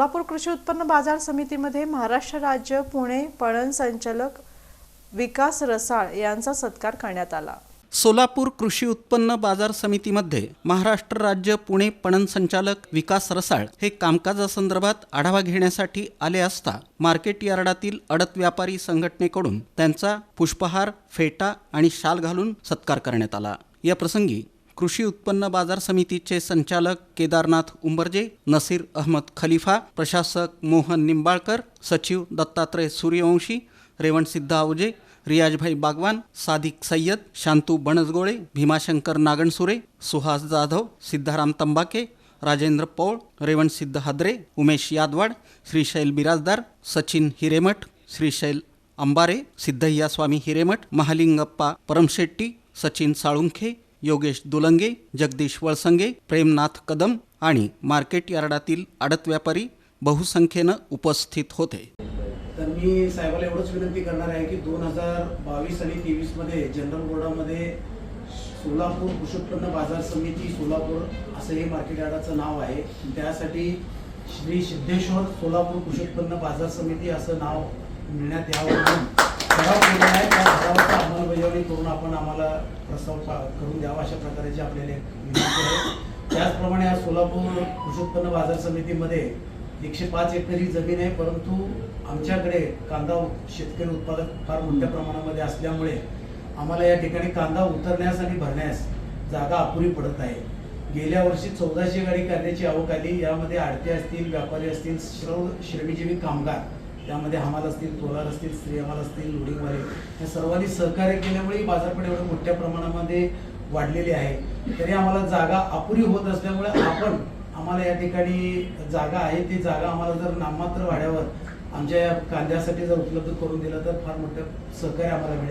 सोलापूर कृषी उत्पन्न बाजार समितीमध्ये महाराष्ट्र राज्य पुणे पणन संचालक विकास रसाळ यांचा सत्कार करण्यात आला. सोलापूर कृषी उत्पन्न बाजार समितीमध्ये महाराष्ट्र राज्य पुणे पणन संचालक विकास रसाळ हे कामकाजासंदर्भात आढावा घेण्यासाठी आले असता मार्केट यार्डातील अडत व्यापारी संघटनेकडून त्यांचा पुष्पहार फेटा आणि शाल घालून सत्कार करण्यात आला. या प्रसंगी कृषी उत्पन्न बाजार समितीचे संचालक केदारनाथ उंबरजे नसीर अहमद खलिफा प्रशासक मोहन निंबाळकर सचिव दत्तात्रय सूर्यवंशी रेवण सिद्ध आवजे रियाजभाई बागवान सादिक सय्यद शांतू बनसगोळे भीमाशंकर नागणसुरे सुहास जाधव सिद्धाराम तंबाके राजेंद्र पौळ रेवण सिद्ध हादरे उमेश यादवाड श्रीशैल बिराजदार सचिन हिरेमठ श्रीशैल अंबारे सिद्धय्या स्वामी हिरेमठ महालिंगप्पा परमशेट्टी सचिन साळुंखे योगेश दुलंगे जगदीश वळसंगे प्रेमनाथ कदम आणि मार्केट यार्डातील आडत व्यापारी बहुसंख्येनं उपस्थित होते. तर मी साहेबाला एवढंच विनंती करणार आहे की दोन हजार बावीस आणि तेवीसमध्ये जनरल बोर्डामध्ये सोलापूर कृषी उत्पन्न बाजार समिती सोलापूर असं हे मार्केट यार्डाचं नाव आहे. त्यासाठी श्री सिद्धेश्वर सोलापूर कृषी उत्पन्न बाजार समिती असं नाव मिळण्यात यावं म्हणून. ठराव केलेला आहे त्या अंमलबजावणी करून आपण आम्हाला प्रस्ताव पा- करून द्यावा अशा प्रकारची आपल्याला एक विनंती आहे. त्याचप्रमाणे आज सोलापूर कृषी उत्पन्न बाजार समितीमध्ये एकशे पाच एकर ही जमीन आहे परंतु आमच्याकडे कांदा शेतकरी उत्पादक फार मोठ्या प्रमाणामध्ये असल्यामुळे आम्हाला या ठिकाणी कांदा उतरण्यास आणि भरण्यास जागा अपुरी पडत आहे. गेल्या वर्षी चौदाशे गाडी कांद्याची आवक आली. यामध्ये आडते असतील व्यापारी असतील श्रम श्रमजीवी कामगार त्यामध्ये हमाल असतील तोलार असतील स्त्री हमाल असतील लोडिंगवाले या सर्वांनी सहकार्य केल्यामुळे ही बाजारपेठ एवढ्या मोठ्या प्रमाणामध्ये वाढलेली आहे. तरी आम्हाला जागा अपुरी होत असल्यामुळे आपण आम्हाला या ठिकाणी जागा आहे. ती जागा आम्हाला जर नाममात्र वाड्यावर आमच्या कांद्यासाठी जर उपलब्ध करून दिलं तर फार मोठं सहकार्य आम्हाला मिळेल.